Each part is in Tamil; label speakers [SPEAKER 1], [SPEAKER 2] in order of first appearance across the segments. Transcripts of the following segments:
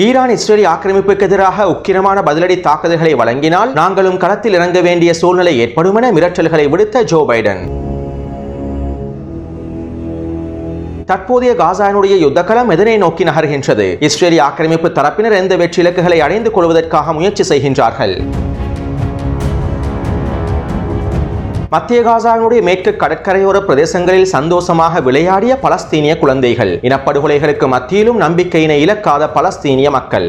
[SPEAKER 1] ஈரான் இஸ்ரேலி ஆக்கிரமிப்புக்கு எதிராக உக்கிரமான பதிலடி தாக்குதல்களை வழங்கினால் நாங்களும் களத்தில் இறங்க வேண்டிய சூழ்நிலை ஏற்படும் என மிரட்டல்களை விடுத்த ஜோ பைடன். தற்போதைய காசானுடைய யுத்தகலம் எதனை நோக்கி நகர்கின்றது? இஸ்ரேலி ஆக்கிரமிப்பு தரப்பினர் எந்த வெற்றி இலக்குகளை அடைந்து கொள்வதற்காக முயற்சி செய்கின்றார்கள்? மத்திய காசாவினுடைய மேற்கு கடற்கரையோர பிரதேசங்களில் சந்தோஷமாக விளையாடிய பலஸ்தீனிய குழந்தைகள். இனப்படுகொலைகளுக்கு மத்தியிலும் நம்பிக்கையினை இழக்காத பலஸ்தீனிய மக்கள்.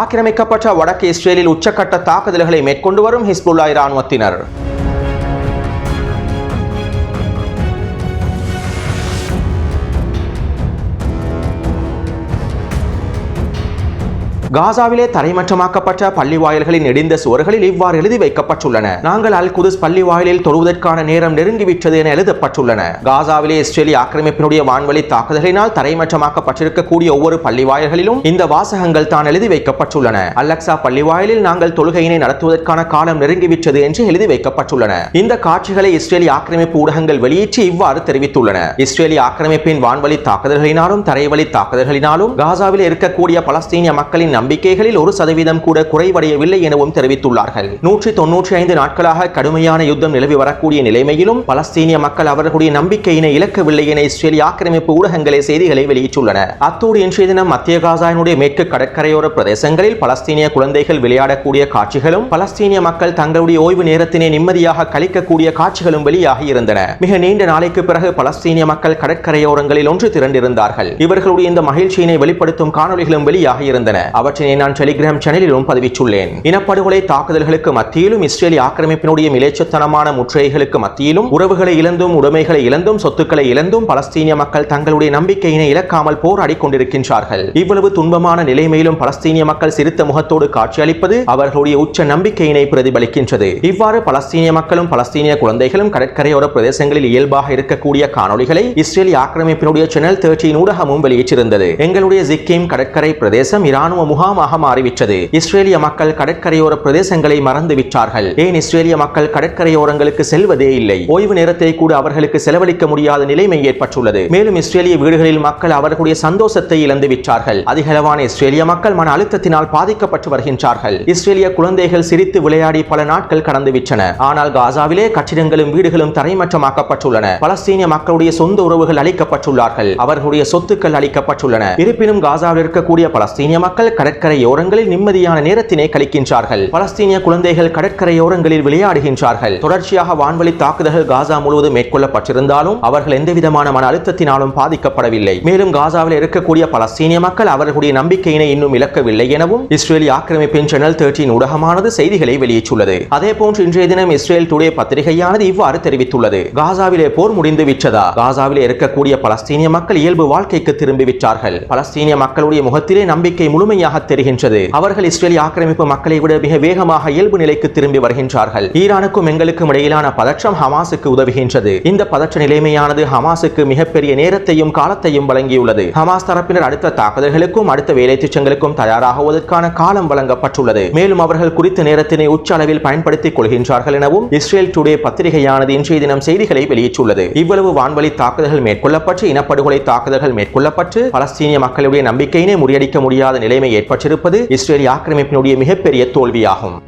[SPEAKER 1] ஆக்கிரமிக்கப்பட்ட வடக்கு இஸ்ரேலில் உச்சக்கட்ட தாக்குதல்களை மேற்கொண்டு வரும் ஹிஸ்புல்லா இராணுவத்தினர். காசாவிலே தரைமட்டமாக்கப்பட்ட பள்ளி வாயில்களின் இடிந்த சுவர்களில் இவ்வாறு எழுதி வைக்கப்பட்டுள்ளன. நாங்கள் அல் குதுஸ் பள்ளி வாயிலில் தொழுவதற்கான நேரம் நெருங்கிவிட்டது என எழுதப்பட்டுள்ளன. காசாவிலே இஸ்ரேலிய ஆக்கிரமிப்பினுடைய வான்வழி தாக்குதலினால் தரைமட்டமாக்கப்பட்டிருக்கக்கூடிய ஒவ்வொரு பள்ளி வாயில்களிலும் இந்த வாசகங்கள் தான் எழுதி வைக்கப்பட்டுள்ளன. அலெக்சா பள்ளி வாயிலில் நாங்கள் தொழுகையினை நடத்துவதற்கான காலம் நெருங்கிவிட்டது என்று எழுதி வைக்கப்பட்டுள்ளன. இந்த காட்சிகளை இஸ்ரேலிய ஆக்கிரமிப்பு ஊடகங்கள் வெளியிட்டு இவ்வாறு தெரிவித்துள்ளன. இஸ்ரேலிய ஆக்கிரமிப்பின் வான்வழி தாக்குதல்களினாலும் தரைவழி தாக்குதல்களினாலும் காசாவில் இருக்கக்கூடிய பலஸ்தீனிய மக்களின் நம்பிக்கைகளில் ஒரு சதவீதம் கூட குறைவடையவில்லை எனவும் தெரிவித்துள்ளார்கள். நூற்றி தொன்னூற்றி ஐந்து நாட்களாக கடுமையான யுத்தம் நிலவி வரக்கூடிய நிலைமையிலும் பலஸ்தீனிய மக்கள் அவர்களுடைய நம்பிக்கையினை இழக்கவில்லை என இஸ்ரேல் ஆக்கிரமிப்பு ஊடகங்களை செய்திகளை வெளியிட்டுள்ளன. அத்தோடு இன்றைய தினம் மத்திய காசாயினுடைய மேற்கு கடற்கரையோர பிரதேசங்களில் பலஸ்தீனிய குழந்தைகள் விளையாடக்கூடிய காட்சிகளும் பலஸ்தீனிய மக்கள் தங்களுடைய ஓய்வு நேரத்தினை நிம்மதியாக கழிக்கக்கூடிய காட்சிகளும் வெளியாகி இருந்தன. மிக நீண்ட நாளைக்கு பிறகு பலஸ்தீனிய மக்கள் கடற்கரையோரங்களில் ஒன்று திரண்டிருந்தார்கள். இவர்களுடைய இந்த மகிழ்ச்சியினை வெளிப்படுத்தும் காணொலிகளும் வெளியாகி இருந்தன. அவர் அவற்றினை நான் டெலிகிராம் சேனலிலும் பதிவிட்டுள்ளேன். இனப்படுகொலை தாக்குதல்களுக்கு மத்தியிலும் இஸ்ரேலி ஆக்கிரமிப்பினுடைய மிலேச்சத்தனமான முற்றுகைகளுக்கு மத்தியிலும் உறவுகளை இழந்தும் உடைமைகளை இழந்தும் சொத்துக்களை இழந்தும் பலஸ்தீனிய மக்கள் தங்களுடைய நம்பிக்கையினை இழக்காமல் போராடி கொண்டிருக்கின்றார்கள். இவ்வளவு துன்பமான நிலைமையிலும் பலஸ்தீனிய மக்கள் சிரித்த முகத்தோடு காட்சியளிப்பது அவர்களுடைய உச்ச நம்பிக்கையினை பிரதிபலிக்கின்றது. இவ்வாறு பலஸ்தீனிய மக்களும் பலஸ்தீனிய குழந்தைகளும் கடற்கரையோர பிரதேசங்களில் இயல்பாக இருக்கக்கூடிய காணொளிகளை இஸ்ரேலி ஆக்கிரமிப்பினுடைய சேனல் தேர்ச்சியின் ஊடகமும் வெளியிட்டிருந்தது. எங்களுடைய ஜிக்கிம் கடற்கரை பிரதேசம் இராணுவ முகாமாக மாறிவிட்டது. இஸ்ரேலிய மக்கள் கடற்கரையோர பிரதேசங்களை மறந்து விட்டார்கள். ஏன் இஸ்ரேலிய மக்கள் கடற்கரையோரங்களுக்கு செல்வதே இல்லை? ஓய்வு நேரத்தை கூட அவர்களுக்கு செலவழிக்க முடியாத நிலைமை ஏற்பட்டுள்ளது. மேலும் இஸ்ரேலிய வீடுகளில் மக்கள் அவர்களுடைய சந்தோஷத்தை இழந்து விட்டார்கள். அதிகளவான இஸ்ரேலிய மக்கள் மன அழுத்தத்தினால் பாதிக்கப்பட்டு வருகின்றார்கள். இஸ்ரேலிய குழந்தைகள் சிரித்து விளையாடி பல நாட்கள் கடந்து விட்டன. ஆனால் காசாவிலே கட்டிடங்களும் வீடுகளும் தரைமட்டமாக்கப்பட்டுள்ளன. பலஸ்தீனிய மக்களுடைய சொந்த உறவுகள் அளிக்கப்பட்டுள்ளார்கள் அவர்களுடைய சொத்துக்கள் அளிக்கப்பட்டுள்ளன இருப்பினும் காசாவில் இருக்கக்கூடிய பலஸ்தீனிய மக்கள் கடற்கரையோரங்களில் நிம்மதியான நேரத்தினை கழிக்கின்றார்கள். பலஸ்தீனிய குழந்தைகள் கடற்கரையோரங்களில் விளையாடுகின்றார்கள். தொடர்ச்சியாக வான்வழி தாக்குதல்கள் காசா முழுவதும் மேற்கொள்ளப்பட்டிருந்தாலும் அவர்கள் எந்தவிதமான மன அழுத்தத்தினாலும் பாதிக்கப்படவில்லை. மேலும் காசாவில் இருக்கக்கூடிய பலஸ்தீனிய மக்கள் அவர்களுடைய நம்பிக்கையினை இன்னும் இழக்கவில்லை எனவும் இஸ்ரேலி ஆக்கிரமிப்பின் சேனல் தேர்ட்டின் ஊடகமானது செய்திகளை வெளியிட்டுள்ளது. அதே போன்று இன்றைய தினம் இஸ்ரேல் டுடே பத்திரிகையானது இவ்வாறு தெரிவித்துள்ளது. காசாவிலே போர் முடிந்து விட்டதா? காசாவிலே இருக்கக்கூடிய பலஸ்தீனிய மக்கள் இயல்பு வாழ்க்கைக்கு திரும்பி விட்டார்கள். பலஸ்தீனிய மக்களுடைய முகத்திலே நம்பிக்கை முழுமையாக தெரிகின்றது. அவர்கள் இஸ்ரேலிய ஆக்கிரமிப்பு மக்களை விட மிக வேகமாக இயல்பு நிலைக்கு திரும்பி வருகின்றார்கள். ஈரானுக்கும் எங்களுக்கும் இடையிலான பதற்றம் ஹமாஸுக்கு உதவுகின்றது. இந்த பதற்ற நிலைமையானது ஹமாஸுக்கு மிகப்பெரிய நேரத்தையும் காலத்தையும் வழங்கியுள்ளது. ஹமாஸ் தரப்பினர் அடுத்த தாக்குதல்களுக்கும் அடுத்த வேலை திட்டங்களுக்கும் தயாராகுவதற்கான காலம் வழங்கப்பட்டுள்ளது. மேலும் அவர்கள் குறித்த நேரத்தினை உச்ச அளவில் பயன்படுத்திக் கொள்கின்றார்கள் எனவும் இஸ்ரேல் டுடே பத்திரிகையானது இன்றைய தினம் செய்திகளை வெளியிட்டுள்ளது. இவ்வளவு வான்வழி தாக்குதல்கள் மேற்கொள்ளப்பட்டு இனப்படுகொலை தாக்குதல்கள் மேற்கொள்ளப்பட்டு பலஸ்தீனிய மக்களுடைய நம்பிக்கையினை முறியடிக்க முடியாத நிலைமை ஏற்பட்டிருப்பது இஸ்ரேலிய ஆக்கிரமிப்பினுடைய மிகப்பெரிய தோல்வியாகும்.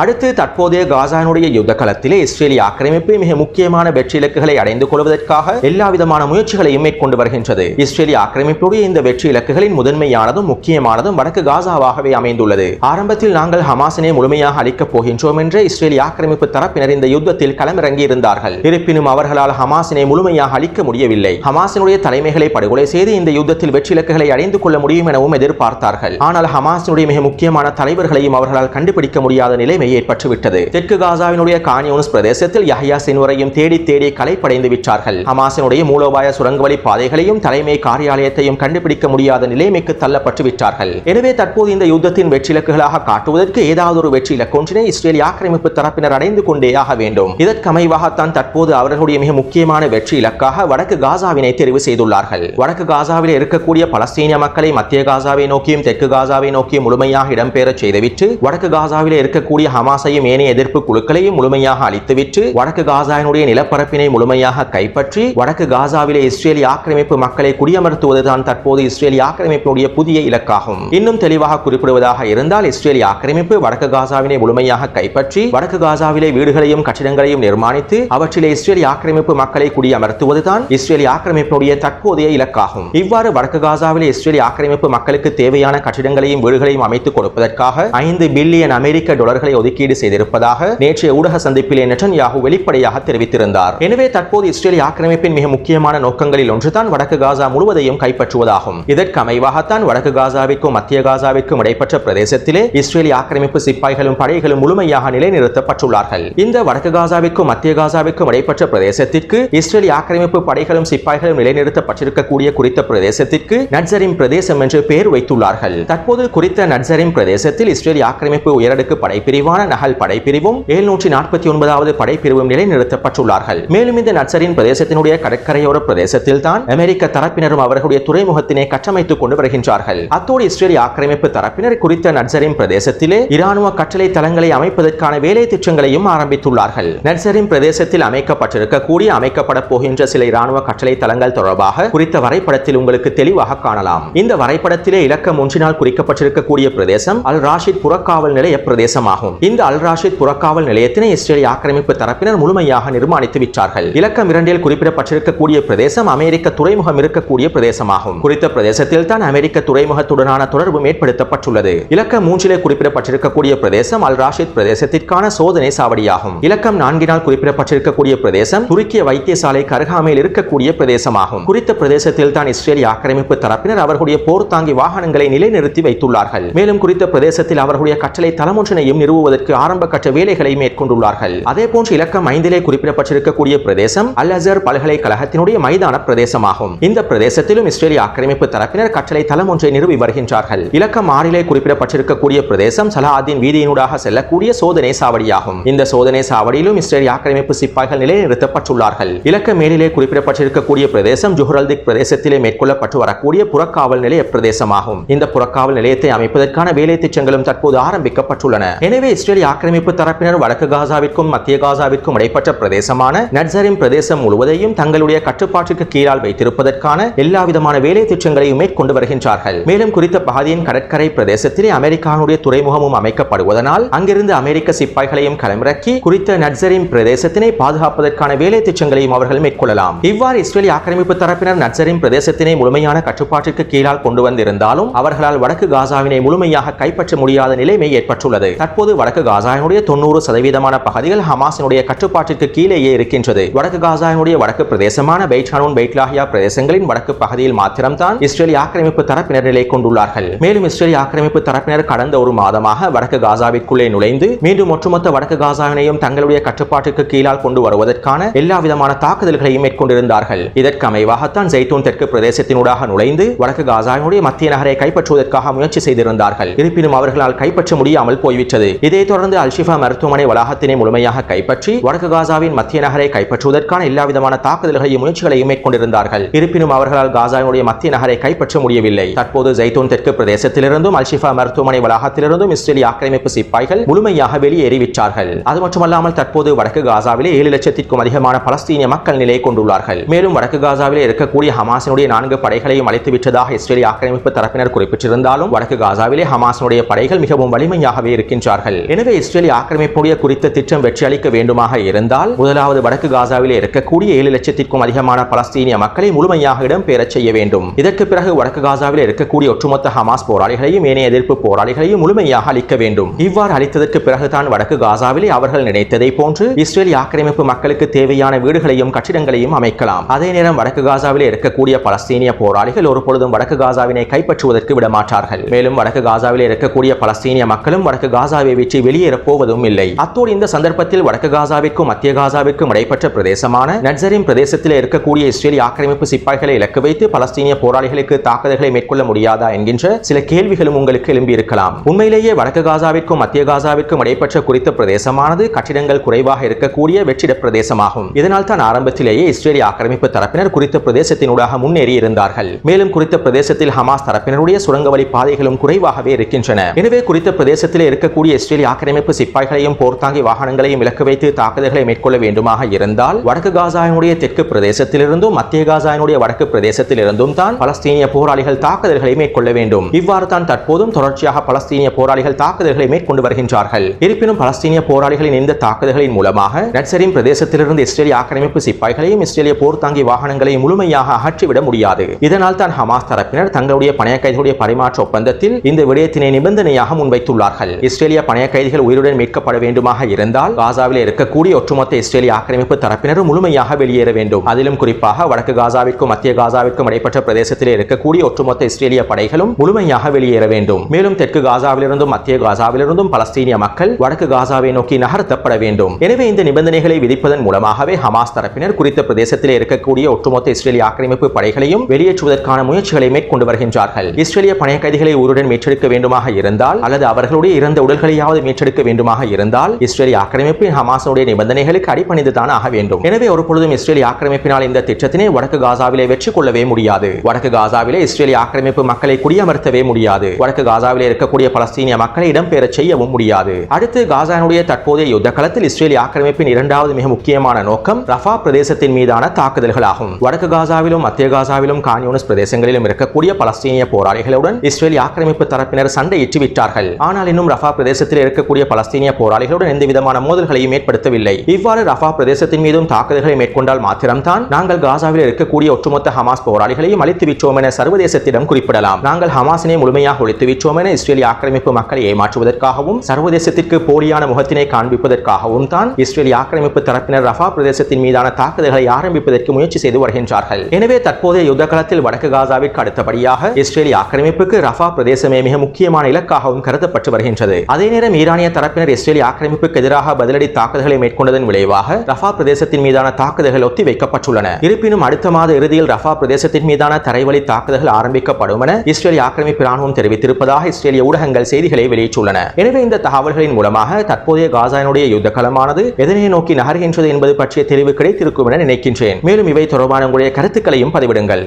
[SPEAKER 1] அடுத்து தற்போதைய காசானுடைய யுத்த களத்திலே இஸ்ரேலிய ஆக்கிரமிப்பு மிக முக்கியமான வெற்றி இலக்குகளை அடைந்து கொள்வதற்காக எல்லா விதமான முயற்சிகளையும் மேற்கொண்டு வருகின்றது. இஸ்ரேலிய ஆக்கிரமிப்புடைய இந்த வெற்றி இலக்குகளின் முதன்மையானதும் முக்கியமானதும் வடக்கு காசாவாகவே அமைந்துள்ளது. ஆரம்பத்தில் நாங்கள் ஹமாசினை முழுமையாக அளிக்கப் போகின்றோம் என்று இஸ்ரேலிய ஆக்கிரமிப்பு தரப்பினர் இந்த யுத்தத்தில் களமிறங்கி இருந்தார்கள் இருப்பினும் அவர்களால் ஹமாசினை முழுமையாக அளிக்க முடியவில்லை. ஹமாசினுடைய தலைமைகளை படுகொலை செய்து இந்த யுத்தத்தில் வெற்றி இலக்குகளை அடைந்து கொள்ள முடியும் எனவும் எதிர்பார்த்தார்கள். ஆனால் ஹமாசினுடைய மிக முக்கியமான தலைவர்களையும் அவர்களால் கண்டுபிடிக்க முடியாத நிலைமை ஏற்பட்டுவிட்டது. தெற்கு காசாவினுடைய கானியூனஸ் பிரதேசத்தில் யஹ்யா சின்வரையும் தேடி தேடி கலைப்படைந்து விட்டார்கள். ஹமாசினுடைய மூலோபாய சுரங்கவழி பாதைகளையும் தலைமை காரியாலயத்தையும் கண்டுபிடிக்க முடியாத நிலைமைக்கு தள்ளப்பட்டு விட்டார்கள். எனவே தற்போது இந்த யுத்தத்தின் வெற்றி இலக்குகளாக காட்டுவதற்கு ஏதாவது ஒரு வெற்றி இலக்கொன்றினை இஸ்ரேல் ஆக்கிரமிப்பு தரப்பினர் அடைந்து கொண்டே ஆக வேண்டும். இதற்கமைவாகத்தான் தற்போது அவர்களுடைய மிக முக்கியமான வெற்றி இலக்காக வடக்கு காசாவினை தெரிவு செய்துள்ளார்கள். வடக்கு காசாவில் இருக்கக்கூடிய பலஸ்தீனிய மக்களை மத்திய காசாவை நோக்கியும் தெற்கு காசாவை நோக்கியும் முழுமையாக இடம்பெறச் செய்துவிட்டு வடக்கு காசாவில் இருக்கக்கூடிய ஹமாஸையும் ஏனைய எதிர்ப்பு குழுக்களையும் முழுமையாக அழித்துவிட்டு வடக்கு காசாவினுடைய நிலப்பரப்பினை முழுமையாக கைப்பற்றி வடக்கு காசாவிலே இஸ்ரேலிய ஆக்கிரமிப்பு மக்களை குடியமர்த்துவதுதான் தற்போது இஸ்ரேலிய ஆக்கிரமிப்பினுடைய புதிய இலக்காகும். இன்னும் தெளிவாக குறிப்பிடுவதாக இருந்தால் இஸ்ரேலிய ஆக்கிரமிப்பு வடக்கு காசாவினை முழுமையாக கைப்பற்றி வடக்கு காசாவிலே வீடுகளையும் கட்டிடங்களையும் நிர்மாணித்து அவற்றிலே இஸ்ரேலிய ஆக்கிரமிப்பு மக்களை குடியமர்த்துவதுதான் இஸ்ரேலிய ஆக்கிரமிப்பினுடைய தற்போதைய இலக்காகும். இவ்வாறு வடக்கு காசாவிலே இஸ்ரேலிய ஆக்கிரமிப்பு மக்களுக்கு தேவையான கட்டிடங்களையும் வீடுகளையும் அமைத்துக் கொடுப்பதற்காக ஐந்து பில்லியன் அமெரிக்க டாலர்களை ஒதுக்கீடு செய்திருப்பதாக நேற்றைய ஊடக சந்திப்பிலே நெட்டன்யாகு வெளிப்படையாக தெரிவித்திருந்தார். எனவே தற்போது இஸ்ரேல் ஆக்கிரமிப்பின் மிக முக்கியமான நோக்கங்களில் ஒன்றுதான் வடக்கு காசா முழுவதையும் கைப்பற்றுவதாகும். இதற்கு அமைவாகத்தான் வடக்கு காசாவிற்கும் மத்திய காசாவிற்கும் இடைப்பட்ட பிரதேசத்திலே இஸ்ரேல் ஆக்கிரமிப்பு சிப்பாய்களும் படைகளும் முழுமையாக நிலைநிறுத்தப்பட்டுள்ளார்கள். இந்த வடக்கு காசாவிற்கும் மத்திய காசாவிற்கும் இடைப்பட்ட பிரதேசத்திற்கு இஸ்ரேல் ஆக்கிரமிப்பு படைகளும் சிப்பாய்களும் நிலைநிறுத்தப்பட்டிருக்கக்கூடிய குறித்த பிரதேசத்திற்கு நட்சரின் பிரதேசம் என்று பெயர் வைத்துள்ளார்கள். தற்போது குறித்த நட்சரின் பிரதேசத்தில் இஸ்ரேல் ஆக்கிரமிப்பு உயரடுக்கு படைப்பிரிவு விமான நகல் படைப்பிரிவும் எழுநூற்றி நாற்பத்தி ஒன்பதாவது படைப்பிரிவும் நிலைநிறுத்தப்பட்டுள்ளார்கள். மேலும் இந்த நட்சரின் பிரதேசத்தினுடைய கடற்கரையோர பிரதேசத்தில் தான் அமெரிக்க தரப்பினரும் அவர்களுடைய துறைமுகத்தினை கட்டமைத்துக் கொண்டு வருகின்றார்கள். அத்தோடு இஸ்ரேலிய ஆக்கிரமிப்பு தரப்பினர் குறித்த நட்சரின் பிரதேசத்திலே இராணுவ கட்டளை தளங்களை அமைப்பதற்கான வேலை திட்டங்களையும் ஆரம்பித்துள்ளார்கள். நட்சரின் பிரதேசத்தில் அமைக்கப்பட்டிருக்கக்கூடிய அமைக்கப்பட போகின்ற சில இராணுவ கட்டளை தளங்கள் தொடர்பாக குறித்த வரைபடத்தில் உங்களுக்கு தெளிவாக காணலாம். இந்த வரைபடத்திலே இலக்கம் ஒன்றினால் குறிக்கப்பட்டிருக்கக்கூடிய பிரதேசம் அல் ராஷித் புறக்காவல் நிலைய பிரதேசமாகும். இந்த அல் ராஷித் புறக்காவல் நிலையத்தினை இஸ்ரேலிய ஆக்கிரமிப்பு தரப்பினர் முழுமையாக நிர்மாணித்து விட்டார்கள். இலக்கம் இரண்டில் குறிப்பிடப்பட்டிருக்கக்கூடிய பிரதேசம் அமெரிக்க துறைமுகம் இருக்கக்கூடிய பிரதேசமாகும். குறித்த பிரதேசத்தில் தான் அமெரிக்க துறைமுகத்துடனான தொடர்பு ஏற்படுத்தப்பட்டுள்ளது இலக்கம் மூன்றிலே குறிப்பிடப்பட்டிருக்கக்கூடிய பிரதேசம் அல் ராஷித் பிரதேசத்திற்கான சோதனை சாவடியாகும். இலக்கம் நான்கினால் குறிப்பிடப்பட்டிருக்கக்கூடிய பிரதேசம் துருக்கிய வைத்தியசாலை கருகாமையில் இருக்கக்கூடிய பிரதேசமாகும். குறித்த பிரதேசத்தில் தான் இஸ்ரேலிய ஆக்கிரமிப்பு தரப்பினர் அவர்களுடைய போர்த்தாங்கி வாகனங்களை நிலைநிறுத்தி வைத்துள்ளார்கள். மேலும் குறித்த பிரதேசத்தில் அவர்களுடைய கட்டளை தளமொன்றினையும் நிறுவுவதற்கு ஆரம்ப கட்ட வேலைகளை மேற்கொண்டுள்ளார்கள். அதே போன்று இலக்கம் ஐந்திலே குறிப்பிடப்பட்டிருக்கக்கூடிய பிரதேசம் அல் அசர் பல்கலைக்கழகத்தினுடைய மைதான பிரதேசமாகும். இந்த பிரதேசத்திலும் இஸ்ரேலிய ஆக்கிரமிப்பு தரப்பினர் கட்டளை தளம் ஒன்றை நிறுவி வருகின்றார்கள். இலக்கம் ஆறிலே குறிப்பிடப்பட்டிருக்கக்கூடிய பிரதேசம் சலாஹாத்தின் வீதியினூடாக செல்லக்கூடிய சோதனை சாவடியாகும். இந்த சோதனை சாவடியிலும் இஸ்ரேலிய ஆக்கிரமிப்பு சிப்பாய்கள் நிலைநிறுத்தப்பட்டுள்ளார்கள். இலக்க மேலிலே குறிப்பிடப்பட்டிருக்கக்கூடிய பிரதேசம் ஜுஹரல்திக் பிரதேசத்திலே மேற்கொள்ளப்பட்டு வரக்கூடிய புறக்காவல் நிலைய பிரதேசமாகும். இந்த புறக்காவல் நிலையத்தை அமைப்பதற்கான வேலை திட்டங்களும் தற்போது ஆரம்பிக்கப்பட்டுள்ளன. எனவே இஸ்ரேல் ஆக்கிரமிப்பு தரப்பினர் வடக்கு காசாவிற்கும் மத்திய காசாவிற்கும் இடைப்பட்ட பிரதேசமான நட்சரின் பிரதேசம் முழுவதையும் தங்களுடைய கட்டுப்பாட்டிற்கு கீழால் வைத்திருப்பதற்கான எல்லா விதமான வேலை திட்டங்களையும் மேற்கொண்டு வருகின்றார்கள். மேலும் குறித்த பகுதியின் கடற்கரை பிரதேசத்திலே அமெரிக்காவுடைய துறைமுகமும் அமைக்கப்படுவதனால் அங்கிருந்து அமெரிக்க சிப்பாய்களையும் களமிறக்கி குறித்த நட்சரின் பிரதேசத்தினை பாதுகாப்பதற்கான வேலை திட்டங்களையும் அவர்கள் மேற்கொள்ளலாம். இவ்வாறு இஸ்ரேலிய ஆக்கிரமிப்பு தரப்பினர் நட்சரின் பிரதேசத்தினை முழுமையான கட்டுப்பாட்டிற்கு கீழால் கொண்டு வந்திருந்தாலும் அவர்களால் வடக்கு காசாவினை முழுமையாக கைப்பற்ற முடியாத நிலைமை ஏற்பட்டுள்ளது. தற்போது வடக்கு காசாவினுடைய தொண்ணூறு சதவீதமான பகுதிகள் ஹமாஸினுடைய கட்டுப்பாட்டிற்கு கீழேயே இருக்கின்றது. வடக்கு காசாயினுடைய வடக்கு பிரதேசமான பெய்டானூன் பெய்ட்லாஹியா பிரதேசங்களின் வடக்கு பகுதியில் மாத்திரம்தான் இஸ்ரேலிய ஆக்கிரமிப்பு தரப்பினர் நிலை கொண்டுள்ளார்கள். மேலும் இஸ்ரேலிய ஆக்கிரமிப்பு தரப்பினர் கடந்த ஒரு மாதமாக வடக்கு காசாவிற்குள்ளே நுழைந்து மீண்டும் ஒட்டுமொத்த வடக்கு காசாவினையும் தங்களுடைய கட்டுப்பாட்டுக்கு கீழால் கொண்டு வருவதற்கான எல்லா விதமான தாக்குதல்களையும் மேற்கொண்டிருந்தார்கள். இதற்கு அமைவாகத்தான் ஜெய்தூன் தெற்கு பிரதேசத்தினூடாக நுழைந்து வடக்கு காசாவினுடைய மத்திய நகரை கைப்பற்றுவதற்காக முயற்சி செய்திருந்தார்கள். இருப்பினும் அவர்களால் கைப்பற்ற முடியாமல் போய்விட்டது. இதைத் தொடர்ந்து அல்ஷிஃபா மருத்துவமனை வளாகத்தினை முழுமையாக கைப்பற்றி வடக்கு காசாவின் மத்திய நகரை கைப்பற்றுவதற்கான எல்லா விதமான தாக்குதல்களையும் முயற்சிகளையும் மேற்கொண்டிருந்தார்கள். இருப்பினும் அவர்களால் காசாவினுடைய மத்திய நகரை கைப்பற்ற முடியவில்லை. தற்போது ஜெய்தூன் தெற்கு பிரதேசத்திலிருந்தும் அல்ஷிஃபா மருத்துவமனை வளாகத்திலிருந்தும் இஸ்ரேலி ஆக்கிரமிப்பு சிப்பாய்கள் முழுமையாக வெளியேறிவிட்டார்கள். அது மட்டுமல்லாமல் தற்போது வடக்கு காசாவிலே ஏழு லட்சத்திற்கும் அதிகமான பலஸ்தீனிய மக்கள் நிலை கொண்டுள்ளார்கள். மேலும் வடக்கு காசாவிலே இருக்கக்கூடிய ஹமாசினுடைய நான்கு படைகளையும் அழைத்து விட்டதாக இஸ்ரேலிய ஆக்கிரமிப்பு தரப்பினர் குறிப்பிட்டிருந்தாலும் வடக்கு காசாவிலே ஹமாசினுடைய படைகள் மிகவும் வலிமையாகவே இருக்கின்றார்கள். எனவே இஸ்ரேலிய ஆக்கிரமிப்புடைய குறித்த திட்டம் வெற்றி அளிக்க வேண்டுமாக இருந்தால் முதலாவது வடக்கு காசாவிலே இருக்கக்கூடிய ஏழு லட்சத்திற்கும் அதிகமான பலஸ்தீனிய மக்களை முழுமையாக இடம்பெறச் செய்ய வேண்டும். இதற்கு பிறகு வடக்கு காசாவில் இருக்கக்கூடிய ஒட்டுமொத்த ஹமாஸ் போராளிகளையும் ஏனைய எதிர்ப்பு போராளிகளையும் முழுமையாக அளிக்க வேண்டும். இவ்வாறு அளித்ததற்கு பிறகுதான் வடக்கு காசாவிலே அவர்கள் நினைத்ததை போன்று இஸ்ரேலிய ஆக்கிரமிப்பு மக்களுக்கு தேவையான வீடுகளையும் கட்டிடங்களையும் அமைக்கலாம். அதே நேரம் வடக்கு காசாவிலே இருக்கக்கூடிய பலஸ்தீனிய போராளிகள் ஒரு பொழுதும் வடக்கு காசாவினை கைப்பற்றுவதற்கு விடமாட்டார்கள். மேலும் வடக்கு காசாவிலே இருக்கக்கூடிய பலஸ்தீனிய மக்களும் வடக்கு காசாவை விட்டு வெளியேறப் போவதும் இல்லை. அத்தோடு இந்த சந்தர்ப்பத்தில் வடக்கு காசாவிற்கும் மத்திய காசாவிற்கும் இடைப்பட்ட பிரதேசமான நட்சரின் பிரதேசத்தில் இருக்கக்கூடிய இஸ்ரேலிய ஆக்கிரமிப்பு சிப்பாய்களை இலக்கு வைத்து பலஸ்தீனிய போராளிகளுக்கு தாக்குதல்களை மேற்கொள்ள முடியாதா என்கின்ற சில கேள்விகளும் உங்களுக்கு எழும்பியிருக்கலாம். உண்மையிலேயே வடக்கு காசாவிற்கும் மத்திய காசாவிற்கும் இடைப்பட்ட குறித்த பிரதேசமானது கட்டிடங்கள் குறைவாக இருக்கக்கூடிய வெற்றிட பிரதேசமாகும். இதனால் தான் ஆரம்பத்திலேயே இஸ்ரேலிய ஆக்கிரமிப்பு தரப்பினர் குறித்த பிரதேசத்தினூடாக முன்னேறி இருந்தார்கள். மேலும் குறித்த பிரதேசத்தில் ஹமாஸ் தரப்பினருடைய சுரங்க வழி பாதைகளும் குறைவாகவே இருக்கின்றன. எனவே குறித்த பிரதேசத்தில் இருக்கக்கூடிய இஸ்ரேலிய இஸ்ரேலிய ஆக்கிரமிப்பு சிப்பாய்களையும் போர்த்தாங்கி வாகனங்களையும் இலக்கு வைத்து தாக்குதல்களை மேற்கொள்ள வேண்டுமாக இருந்தால் வடக்கு காசாயினுடைய தெற்கு பிரதேசத்திலிருந்தும் மத்திய காசாயினுடைய வடக்கு பிரதேசத்திலிருந்தும் தான் பலஸ்தீனிய போராளிகள் தாக்குதல்களை மேற்கொள்ள வேண்டும். இவ்வாறு தான் தற்போதும் தொடர்ச்சியாக பலஸ்தீனிய போராளிகள் தாக்குதல்களை மேற்கொண்டு வருகின்றார்கள். இருப்பினும் பலஸ்தீனிய போராளிகளின் இந்த தாக்குதல்களின் மூலமாக நட்சரின் பிரதேசத்திலிருந்து இஸ்ரேலிய ஆக்கிரமிப்பு சிப்பாய்களையும் இஸ்ரேலிய போர்த்தாங்கி வாகனங்களையும் முழுமையாக அகற்றிவிட முடியாது. இதனால் தான் ஹமாஸ் தரப்பினர் தங்களுடைய பணைய கைதிகளுடைய பரிமாற்ற ஒப்பந்தத்தில் இந்த விடயத்தினை நிபந்தனையாக முன்வைத்துள்ளார்கள். இஸ்ரேலிய பணைய கைதிகள் உயிருடன் மீட்கப்பட வேண்டுமாக இருந்தால் காசாவில் இருக்கக்கூடிய ஒட்டுமொத்த இஸ்ரேலிய ஆக்கிரமிப்பு தரப்பினரும் முழுமையாக வெளியேற வேண்டும். அதிலும் குறிப்பாக வடக்கு காசாவிற்கும் மத்திய காசாவிற்கும் இடைப்பட்ட பிரதேசத்தில் இருக்கக்கூடிய ஒட்டுமொத்த இஸ்ரேலிய படைகளும் முழுமையாக வெளியேற வேண்டும். மேலும் தெற்கு காசாவிலிருந்தும் மத்திய காசாவிலிருந்தும் பலஸ்தீனிய மக்கள் வடக்கு காசாவை நோக்கி நகர்த்தப்பட வேண்டும். எனவே இந்த நிபந்தனைகளை விதிப்பதன் மூலமாகவே ஹமாஸ் தரப்பினர் குறித்த பிரதேசத்தில் இருக்கக்கூடிய ஒட்டுமொத்த இஸ்ரேலிய ஆக்கிரமிப்பு படைகளையும் வெளியேற்றுவதற்கான முயற்சிகளை மேற்கொண்டு வருகின்றார்கள். இஸ்ரேலிய பணைய கைதிகளை உயிருடன் மீட்டெடுக்க வேண்டுமாக இருந்தால் அல்லது அவர்களுடைய இறந்த உடல்களையாவது எப்போது மீட்டெடுக்க வேண்டுமாக இருந்தால் இஸ்ரேலிய ஆக்கிரமிப்பின் ஹமாசனுடைய நிபந்தனைகளுக்கு அடிப்பணிந்துதான் ஆக வேண்டும். எனவே ஒருபொழுதும் இஸ்ரேலிய ஆக்கிரமிப்பினால் இந்த திட்டத்தினை வடக்கு காசாவிலே வெற்றி கொள்ளவே முடியாது. வடக்கு காசாவிலே இஸ்ரேலிய ஆக்கிரமிப்பு மக்களை குடியமர்த்தவே முடியாது. வடக்கு காசாவிலே இருக்கக்கூடிய பலஸ்தீனிய மக்களை இடம்பெயரச் செய்யவும் முடியாது. அடுத்து காசானுடைய தற்போதைய யுத்த களத்தில் இஸ்ரேலிய ஆக்கிரமிப்பின் இரண்டாவது மிக முக்கியமான நோக்கம் ரஃபா பிரதேசத்தின் மீதான தாக்குதல்களாகும். வடக்கு காசாவிலும் மத்திய காசாவிலும் கான்யூனஸ் பிரதேசங்களிலும் இருக்கக்கூடிய பலஸ்தீனிய போராளிகளுடன் இஸ்ரேலிய ஆக்கிரமிப்பு தரப்பினர் சண்டையிட்டு விட்டார்கள். ஆனால் இன்னும் ரஃபா பிரதேசத்தில் இருக்கக்கூடிய பலஸ்தீனிய போராளிகளுடன் எந்த விதமான மோதல்களையும் ஏற்படுத்தவில்லை. இவ்வாறு ரஃபா பிரதேசத்தின் மீதும் தாக்குதல்களை மேற்கொண்டால் மாத்திரம்தான் நாங்கள் காசாவில் இருக்கக்கூடிய ஒட்டுமொத்த ஹமாஸ் போராளிகளையும் அழித்து விட்டோம் என சர்வதேசத்திடம் குறிப்பிடலாம். நாங்கள் ஹமாஸினை முழுமையாக ஒழித்து விட்டோம் என இஸ்ரேலிய ஆக்கிரமிப்பு மக்களை ஏமாற்றுவதற்காகவும் சர்வதேசத்திற்கு போலியான முகத்தினை காண்பிப்பதற்காகவும் தான் இஸ்ரேலிய ஆக்கிரமிப்பு தரப்பினர் ரஃபா பிரதேசத்தின் மீதான தாக்குதல்களை ஆரம்பிப்பதற்கு முயற்சி செய்து வருகின்றார்கள். எனவே தற்போதைய யுத்த களத்தில் வடக்கு காசாவிற்கு அடுத்தபடியாக இஸ்ரேலிய ஆக்கிரமிப்புக்கு ரஃபா பிரதேசமே மிக முக்கியமான இலக்காகவும் கருதப்பட்டு வருகின்றது. அதே நேரம் ஈரானிய தரப்பினர் இஸ்ரேலிய ஆக்கிரமிப்புக்கு எதிராக பதிலடி தாக்குதல்களை மேற்கொண்டதன் விளைவாக ரஃபா பிரதேசத்தின் மீதான தாக்குதல்கள் ஒத்தி வைக்கப்பட்டுள்ளன. இருப்பினும் அடுத்த மாத இறுதியில் ரஃபா பிரதேசத்தின் மீதான தரைவழி தாக்குதல்கள் ஆரம்பிக்கப்படும் என இஸ்ரேலிய ஆக்கிரமிப்பு ராணுவம் தெரிவித்திருப்பதாக இஸ்ரேலிய ஊடகங்கள் செய்திகளை வெளியிட்டுள்ளன. எனவே இந்த தகவல்களின் மூலமாக தற்போதைய காசானுடைய யுத்த களமானது எதனை நோக்கி நகர்கின்றது என்பது பற்றிய தெளிவு கிடைத்திருக்கும் என நினைக்கின்றேன். மேலும் இவை தொடர்பான உங்களுடைய கருத்துக்களையும் பதிவிடுங்கள்.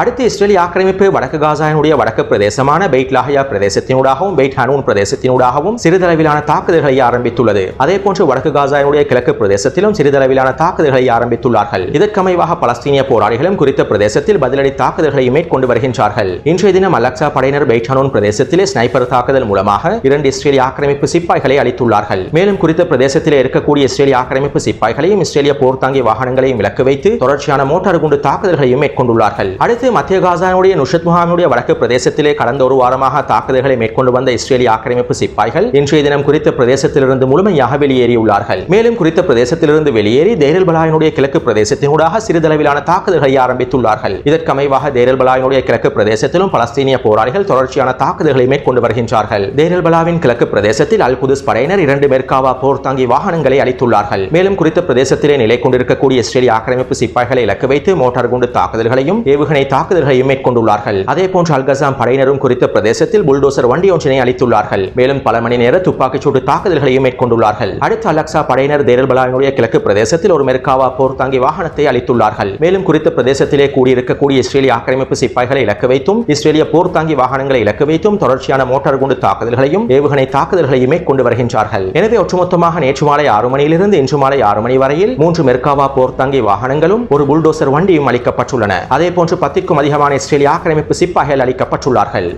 [SPEAKER 1] அடுத்து இஸ்ரேலிய ஆக்கிரமிப்பு வடக்கு காசாயினுடைய வடக்கு பிரதேசமான பெய்ட் லாஹியா பிரதேசத்தினூடாகவும் பெய்ட் ஹனூன் பிரதேசத்தினூடாகவும் சிறிதளவிலான தாக்குதல்களை ஆரம்பித்துள்ளது. அதே போன்று வடக்கு காசாயினுடைய கிழக்கு பிரதேசத்திலும் சிறிதளவிலான தாக்குதல்களை ஆரம்பித்துள்ளார்கள். இதற்கமைவாக பலஸ்தீனிய போராளிகளும் குறித்த பிரதேசத்தில் பதிலடி தாக்குதல்களை மேற்கொண்டு வருகின்றார்கள். இன்றைய தினம் அலக்சா படையினர் பெய்ட் ஹனூன் பிரதேசத்திலே ஸ்னைப்பர் தாக்குதல் மூலமாக இரண்டு இஸ்ரேலிய ஆக்கிரமிப்பு சிப்பாய்களை அளித்துள்ளார்கள் மேலும் குறித்த பிரதேசத்திலே இருக்கக்கூடிய இஸ்ரேலிய ஆக்கிரமிப்பு சிப்பாய்களையும் இஸ்ரேலிய போர்த்தாங்கி வாகனங்களையும் இலக்கு வைத்து தொடர்ச்சியான மோட்டார் குண்டு தாக்குதல்களையும் மேற்கொண்டுள்ளார்கள். அடுத்து மத்திய காசானுடைய நுஷத் முகாமுடைய வடக்கு பிரதேசத்திலே கடந்த ஒரு வாரமாக தாக்குதல்களை மேற்கொண்டு வந்த இஸ்ரேலிய ஆக்கிரமிப்பு சிப்பாய்கள் இன்றைய தினம் குறித்த பிரதேசத்திலிருந்து முழுமையாக வெளியேறியுள்ளார்கள். மேலும் குறித்த பிரதேசத்திலிருந்து வெளியேறி தேரல் பலாயினுடைய கிழக்கு பிரதேசத்தினூடாக சிறிதளவிலான தாக்குதல்களை ஆரம்பித்துள்ளார்கள். இதற்கமைவாக தேரல் பலாயினுடைய கிழக்கு பிரதேசத்திலும் பலஸ்தீனிய போராளிகள் தொடர்ச்சியான தாக்குதல்களை மேற்கொண்டு வருகின்றார்கள். தேரல் பலாவின் கிழக்கு பிரதேசத்தில் அல் குதுஸ் படையினர் இரண்டு மேற்காவா போர்த்தாங்கி வாகனங்களை அளித்துள்ளார்கள் மேலும் குறித்த பிரதேசத்திலே நிலை கொண்டிருக்கக்கூடிய இஸ்ரேலிய ஆக்கிரமிப்பு சிப்பாய்களை இலக்கு வைத்து மோட்டார் குண்டு தாக்குதல்களையும் ஏவுகணை தாக்குதல்களை மேற்கொண்டுள்ளார்கள். அதே போன்று அல்கசாம் படையினரும் குறித்த பிரதேசத்தில் புல்டோசர் வண்டி ஒன்றினை அளித்துள்ளார்கள். மேலும் பல மணி நேர துப்பாக்கிச் சூட்டு தாக்குதல்களையும் மேற்கொண்டுள்ளார்கள். அடுத்து அலக்சா படையினர் தேரல்பலாவினுடைய கிழக்கு பிரதேசத்தில் ஒரு மெர்காவா போர் தாங்கி வாகனத்தை அளித்துள்ளார்கள். மேலும் குறித்த பிரதேசத்திலே கூடியிருக்கக்கூடிய இஸ்ரேலிய ஆக்கிரமிப்பு சிப்பாய்களை இலக்கு வைத்தும் இஸ்ரேலிய போர் தாங்கி வாகனங்களை இலக்கு வைத்தும் தொடர்ச்சியான மோட்டார் குண்டு தாக்குதல்களையும் ஏவுகணை தாக்குதல்களையுமே கொண்டு வருகின்றார்கள். எனவே ஒட்டுமொத்தமாக நேற்று மாலை ஆறு மணியிலிருந்து இன்று மாலை ஆறு மணி வரையில் மூன்று மெர்காவா போர் தாங்கி வாகனங்களும் ஒரு புல்டோசர் வண்டியும் அளிக்கப்பட்டுள்ளன. அதே போன்று பத்து பத்திற்கும் அதிகமான இஸ்ரேலிய ஆக்கிரமிப்பு சிப்பாய்கள் அளிக்கப்பட்டுள்ளார்கள்.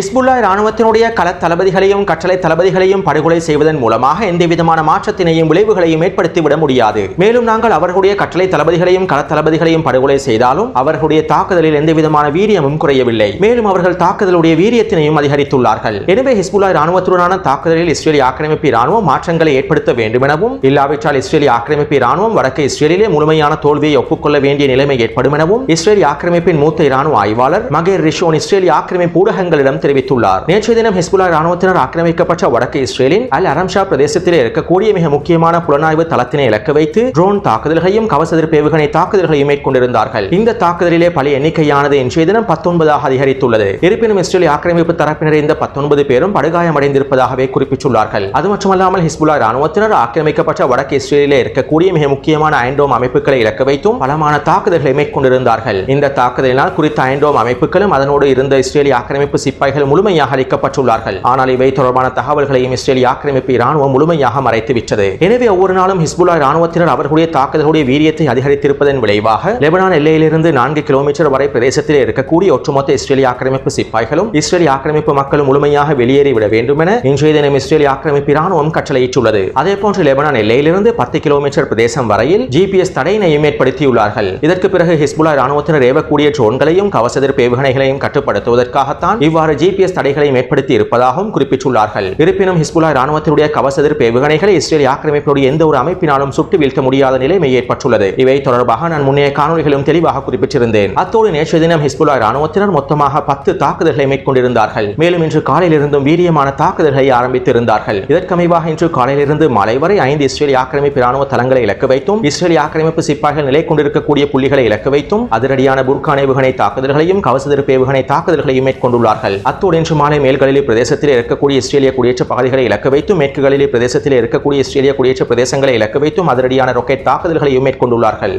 [SPEAKER 1] இஸ்புல்லா ராணுவத்தினுடைய கள தளபதிகளையும் கட்டளை தளபதிகளையும் படுகொலை செய்வதன் மூலமாக எந்த விதமான மாற்றத்தினையும் விளைவுகளையும் ஏற்படுத்திவிட முடியாது. மேலும் நாங்கள் அவர்களுடைய கட்டளை தளபதிகளையும் கள தளபதிகளையும் படுகொலை செய்தாலும் அவர்களுடைய தாக்குதலில் எந்தவிதமான வீரியமும் குறையவில்லை. மேலும் அவர்கள் தாக்குதலுடைய வீரியத்தினையும் அதிகரித்துள்ளார்கள். எனவே ஹிஸ்புல்லா இராணுவத்துடனான தாக்குதலில் இஸ்ரேலிய ஆக்கிரமிப்பு இராணுவம் மாற்றங்களை ஏற்படுத்த வேண்டும் எனவும் இல்லாவிட்டால் இஸ்ரேலிய ஆக்கிரமிப்பு இராணுவம் வடக்கு இஸ்ரேலிலே முழுமையான தோல்வியை ஒப்புக்கொள்ள வேண்டிய நிலைமை ஏற்படும் எனவும் இஸ்ரேலிய ஆக்கிரமிப்பின் மூத்த இராணுவ ஆய்வாளர் மகேர் ரிஷோன் இஸ்ரேலிய ஆக்கிரமிப்பு ஊடகங்களிடம் தெரிவித்துள்ளார். நேற்றைய தினம் ஹிஸ்புல்லா ராணுவத்தினர் ஆக்கிரமிக்கப்பட்ட வடக்கு இஸ்ரேலின் அல் அரம்ஷா பிரதேசத்திலே இருக்கக்கூடிய மிக முக்கியமான புலனாய்வு தளத்தினை இலக்கு வைத்து ட்ரோன் தாக்குதல்களையும் கவசதிர் ஏவுகணை தாக்குதல்களையும் மேற்கொண்டிருந்தார்கள். இந்த தாக்குதலிலே பல எண்ணிக்கையானது இன்றைய தினம் பத்தொன்பதாக அதிகரித்துள்ளது. இருப்பினும் இஸ்ரேல் ஆக்கிரமிப்பு தரப்பினர் இந்த பத்தொன்பது பேரும் படுகாயமடைந்திருப்பதாகவே குறிப்பிட்டுள்ளார்கள். அது மட்டுமல்லாமல் ஹிஸ்புல்லா ராணுவத்தினர் ஆக்கிரமிக்கப்பட்ட வடக்கு இஸ்ரேலிலே இருக்கக்கூடிய மிக முக்கியமான ஐண்டோம் அமைப்புகளை இலக்கு வைத்தும் பலமான தாக்குதல்களை மேற்கொண்டிருந்தார்கள். இந்த தாக்குதலினால் குறித்த அயன்டோம் அமைப்புகளும் அதனோடு இருந்த இஸ்ரேலிய ஆக்கிரமிப்பு சிப்பாய் சிப்பாய்கள் முழுமையாக அளிக்கப்பட்டுள்ளார்கள் ஆனால் இவை தொடர்பான தகவல்களையும் இஸ்ரேலிய ஆக்கிரமிப்பு இராணுவம் முழுமையாக மறைத்துவிட்டது எனவே ஒவ்வொரு நாளும் ஹிஸ்புல்லா இராணுவத்தினர் அவர்களுடைய தாக்குதலுடைய வீரியத்தை அதிகரித்திருப்பதன் விளைவாக லெபனான் எல்லையிலிருந்து நான்கு கிலோமீட்டர் வரை பிரதேசத்தில் இருக்கக்கூடிய ஒட்டுமொத்த இஸ்ரேலிய ஆக்கிரமிப்பு சிப்பாய்களும் இஸ்ரேலிய ஆக்கிரமிப்பு மக்களும் முழுமையாக வெளியேறிவிட வேண்டும் என இன்றைய தினம் இஸ்ரேலிய ஆக்கிரமிப்பு இராணுவம் கட்டளையிட்டுள்ளது. அதே போன்று லெபனான் எல்லையிலிருந்து பத்து கிலோமீட்டர் பிரதேசம் வரையில் ஜிபிஎஸ் தடையினையும் ஏற்படுத்தியுள்ளார்கள். இதற்கு பிறகு ஹிஸ்புல்லா இராணுவத்தினர் ஏவக்கூடிய ட்ரோன்களையும் கவசதிர் ஏவுகணைகளையும் கட்டுப்படுத்துவதற்காகத்தான் இவ்வாறு ஜிபிஎஸ் தடைகளை ஏற்படுத்தி இருப்பதாகவும் குறிப்பிட்டுள்ளார்கள். இருப்பினும் ஹிஸ்புல்லா ராணுவத்தினுடைய கவச எதிர்ப்பு ஏவுகணைகளை இஸ்ரேல் ஆக்கிரமிப்புடைய எந்த ஒரு அமைப்பினாலும் சுட்டு வீழ்த்த முடியாத நிலைமை ஏற்பட்டுள்ளது. இவை தொடர்பாக நான் முன்னைய காணொலிகளும் தெளிவாக குறிப்பிட்டிருந்தேன். அத்தோடு நேற்று தினம் ஹிஸ்புல்லா ராணுவத்தினர் மொத்தமாக பத்து தாக்குதல்களை மேற்கொண்டிருந்தார்கள். மேலும் இன்று காலையிலிருந்தும் வீரியமான தாக்குதல்களை ஆரம்பித்திருந்தார்கள். இதற்கமைவாக இன்று காலையிலிருந்து மாலை வரை ஐந்து இஸ்ரேல் ஆக்கிரமிப்பு ராணுவ தளங்களை இலக்கு வைத்தும் இஸ்ரேல் ஆக்கிரமிப்பு சிப்பாய்கள் நிலை கொண்டிருக்கக்கூடிய புள்ளிகளை இலக்கு வைத்தும் அதிரடியான புர்கான் ஏவுகணை தாக்குதல்களையும் கவசதிருப்பு ஏவுகணை தாக்குதல்களையும் மேற்கொண்டுள்ளார்கள். அத்தோடு இன்று மாலை மேல்களிலே பிரதேசத்தில் இருக்கக்கூடிய இஸ்ரேலிய குடியேற்ற பகுதிகளை இலக்கு வைத்தும் மேற்குகளிலே பிரதேசத்தில் இருக்கக்கூடிய இஸ்ரேலிய குடியேற்ற பிரதேசங்களை இலக்க வைத்தும் அதிரடியான ரொக்கெட் தாக்குதல்களையும் மேற்கொண்டுள்ளார்கள்.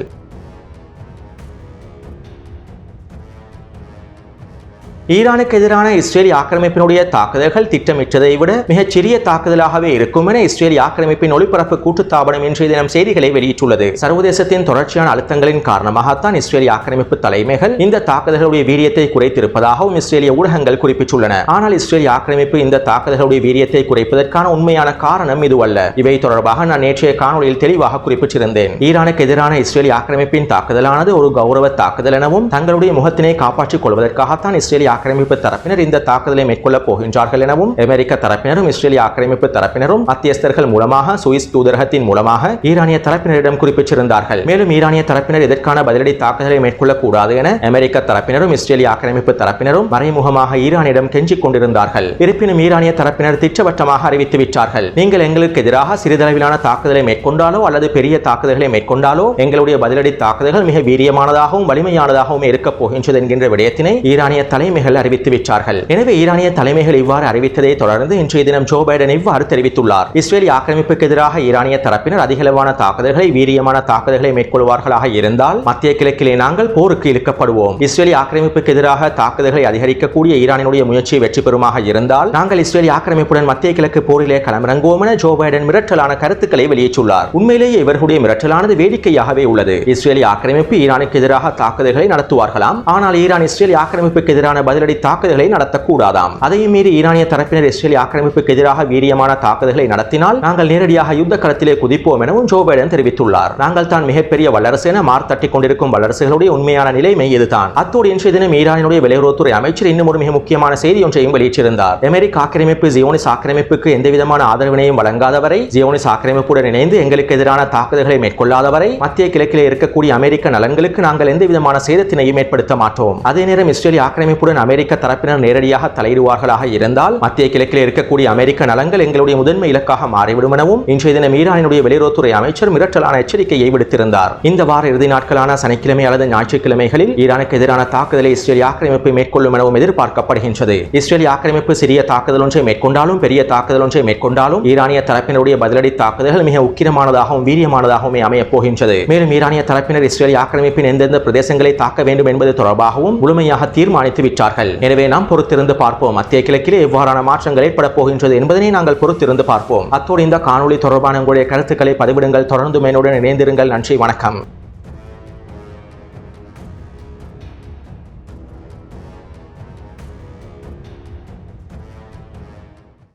[SPEAKER 1] ஈரானுக்கு எதிரான இஸ்ரேலி ஆக்கிரமிப்பினுடைய தாக்குதல்கள் திட்டமிட்டதை விட மிகச்சிறிய தாக்குதலாகவே இருக்கும் என இஸ்ரேலி ஆக்கிரமிப்பின் ஒளிபரப்பு கூட்டுத்தாபனம் இன்றைய தினம் செய்திகளை வெளியிட்டுள்ளது. சர்வதேசத்தின் தொடர்ச்சியான அழுத்தங்களின் காரணமாகத்தான் இஸ்ரேலி ஆக்கிரமிப்பு தலைமைகள் இந்த தாக்குதல்களுடைய வீரியத்தை குறைத்திருப்பதாகவும் இஸ்ரேலிய ஊடகங்கள் குறிப்பிட்டுள்ளன. ஆனால் இஸ்ரேலிய ஆக்கிரமிப்பு இந்த தாக்குதல்களுடைய வீரியத்தை குறைப்பதற்கான உண்மையான காரணம் இதுவல்ல. இவை தொடர்பாக நான் நேற்றைய காணொலியில் தெளிவாக குறிப்பிட்டிருந்தேன். ஈரானுக்கு எதிரான இஸ்ரேலி ஆக்கிரமிப்பின் தாக்குதலானது ஒரு கௌரவ தாக்குதல் எனவும் தங்களுடைய முகத்தினை காப்பாற்றிக் கொள்வதற்காகத்தான் இஸ்ரேலிய ஆக்கிரமிப்பு தரப்பினர் இந்த தாக்குதலை மேற்கொள்ளப் போகின்றார்கள் எனவும் அமெரிக்க தரப்பினரும் இஸ்ரேலிய ஆக்கிரமிப்பு தரப்பினரும் மத்தியஸ்தர்கள் மூலமாக சுவிஸ் தூதரகத்தின் மூலமாக ஈரானிய தரப்பினரிடம் குறிப்பிட்டிருந்தார்கள். மேலும் ஈரானிய தரப்பினர் இதற்கான பதிலடி தாக்குதலை மேற்கொள்ளக்கூடாது என அமெரிக்க தரப்பினரும் இஸ்ரேலிய ஆக்கிரமிப்பு தரப்பினரும் மறைமுகமாக ஈரானிடம் கெஞ்சிக் கொண்டிருந்தார்கள். இருப்பினும் ஈரானிய தரப்பினர் திட்டவட்டமாக அறிவித்து விட்டார்கள். நீங்கள் எங்களுக்கு எதிராக சிறிதளவிலான தாக்குதலை மேற்கொண்டாலோ அல்லது பெரிய தாக்குதல்களை மேற்கொண்டாலோ எங்களுடைய பதிலடி தாக்குதல்கள் மிக வீரியமானதாகவும் வலிமையானதாகவும் இருக்கப் போகின்றது என்கின்ற விடயத்தினை ஈரானிய தலைமை தலைமைகள் அறிவித்து விட்டார்கள். எனவே ஈரானிய தலைமைகள் இவ்வாறு அறிவித்ததை தொடர்ந்து இன்றைய தினம் ஜோ பைடன் இவ்வாறு தெரிவித்துள்ளார். இஸ்ரேலி ஆக்கிரமிப்புக்கு எதிராக ஈரானிய தரப்பினர் அதிகளவான தாக்குதல்களை வீரியமான தாக்குதல்களை மேற்கொள்வார்களாக இருந்தால் மத்திய கிழக்கிலே நாங்கள் போருக்கு இழுக்கப்படுவோம். இஸ்ரேலி ஆக்கிரமிப்புக்கு எதிராக தாக்குதல்களை அதிகரிக்கக்கூடிய ஈரானினுடைய முயற்சி வெற்றி பெறுமாக இருந்தால் நாங்கள் இஸ்ரேலி ஆக்கிரமிப்புடன் மத்திய கிழக்கு போரிலே களமிறங்குவோம் என ஜோ பைடன் மிரட்டலான கருத்துக்களை வெளியிட்டுள்ளார். உண்மையிலேயே இவர்களுடைய மிரட்டலானது வேடிக்கையாகவே உள்ளது. இஸ்ரேலி ஆக்கிரமிப்பு ஈரானுக்கு எதிராக தாக்குதல்களை நடத்துவார்களாம். ஆனால் ஈரான் இஸ்ரேலி ஆக்கிரமிப்புக்கு எதிரான பதிலடி தாக்குதல்களை நடத்தக்கூடாதாம். அதையும் மீறி ஈரானிய தரப்பினர் இஸ்ரேலி ஆக்கிரமிப்புக்கு எதிராக வீரியமான தாக்குதல்களை நடத்தினால் நாங்கள் நேரடியாக யுத்த களத்திலே குதிப்போம் எனவும் ஜோ பைடன் தெரிவித்துள்ளார். நாங்கள் தான் மிகப்பெரிய வல்லரசு என மார் மார்த்தட்டி கொண்டிருக்கும் வல்லரசுகளுடைய உண்மையான நிலைமை இதுதான். அத்தோடு இன்றைய தினம் ஈரானினுடைய வெளியுறவுத்துறை அமைச்சர் இன்னும் ஒரு மிக முக்கியமான செய்தி ஒன்றையும் வெளியிட்டிருந்தார். அமெரிக்க ஆக்கிரமிப்பு ஜியோனிஸ் ஆக்கிரமிப்புக்கு எந்தவிதமான ஆதரவினையும் வழங்காதவரை ஜியோனிஸ் ஆக்கிரமிப்புடன் இணைந்து எங்களுக்கு எதிரான தாக்குதல்களை மேற்கொள்ளாதவரை மத்திய கிழக்கிலே இருக்கக்கூடிய அமெரிக்க நலன்களுக்கு நாங்கள் எந்த விதமான சேதத்தினையும் ஏற்படுத்த மாட்டோம். அதே நேரம் இஸ்ரேலிய ஆக்கிரமிப்புடன் அமெரிக்க தரப்பினர் நேரடியாக தலையிடுவார்களாக இருந்தால் மத்திய கிழக்கில் இருக்கக்கூடிய அமெரிக்க நலன்கள் எங்களுடைய முதன்மை இலக்காக மாறிவிடும் எனவும் இன்றைய தினம் ஈரானினுடைய வெளியுறவுத்துறை அமைச்சர் மிரட்டலான எச்சரிக்கையை விடுத்திருந்தார். இந்த வார இறுதி நாட்களான சனிக்கிழமை அல்லது ஞாயிற்றுக்கிழமைகளில் ஈரானுக்கு எதிரான தாக்குதலை இஸ்ரேல் ஆக்கிரமிப்பு மேற்கொள்ளும் எனவும் எதிர்பார்க்கப்படுகின்றது. இஸ்ரேல் ஆக்கிரமிப்பு சிறிய தாக்குதல் ஒன்றை மேற்கொண்டாலும் பெரிய தாக்குதல் ஒன்றை மேற்கொண்டாலும் ஈரானிய தரப்பினருடைய பதிலடி தாக்குதல்கள் மிக உக்கிரமானதாகவும் வீரியமானதாகவும் அமையப் போகின்றது. மேலும் ஈரானிய தரப்பினர் இஸ்ரேல் ஆக்கிரமிப்பின் எந்தெந்த பிரதேசங்களை தாக்க வேண்டும் என்பது தொடர்பாகவும் முழுமையாக தீர்மானித்து விட்டார்கள் எனவே நாம் பொறுத்திருந்து பார்ப்போம். மத்திய கிழக்கிலே எவ்வாறான மாற்றங்கள் ஏற்பட போகின்றது என்பதனை நாங்கள் பொறுத்திருந்து பார்ப்போம். அத்தோடு இந்த காணொளி தொடர்பான உங்களுடைய கருத்துக்களை பதிவிடுங்கள். தொடர்ந்து மேனுடன் இணைந்திருங்கள். நன்றி வணக்கம்.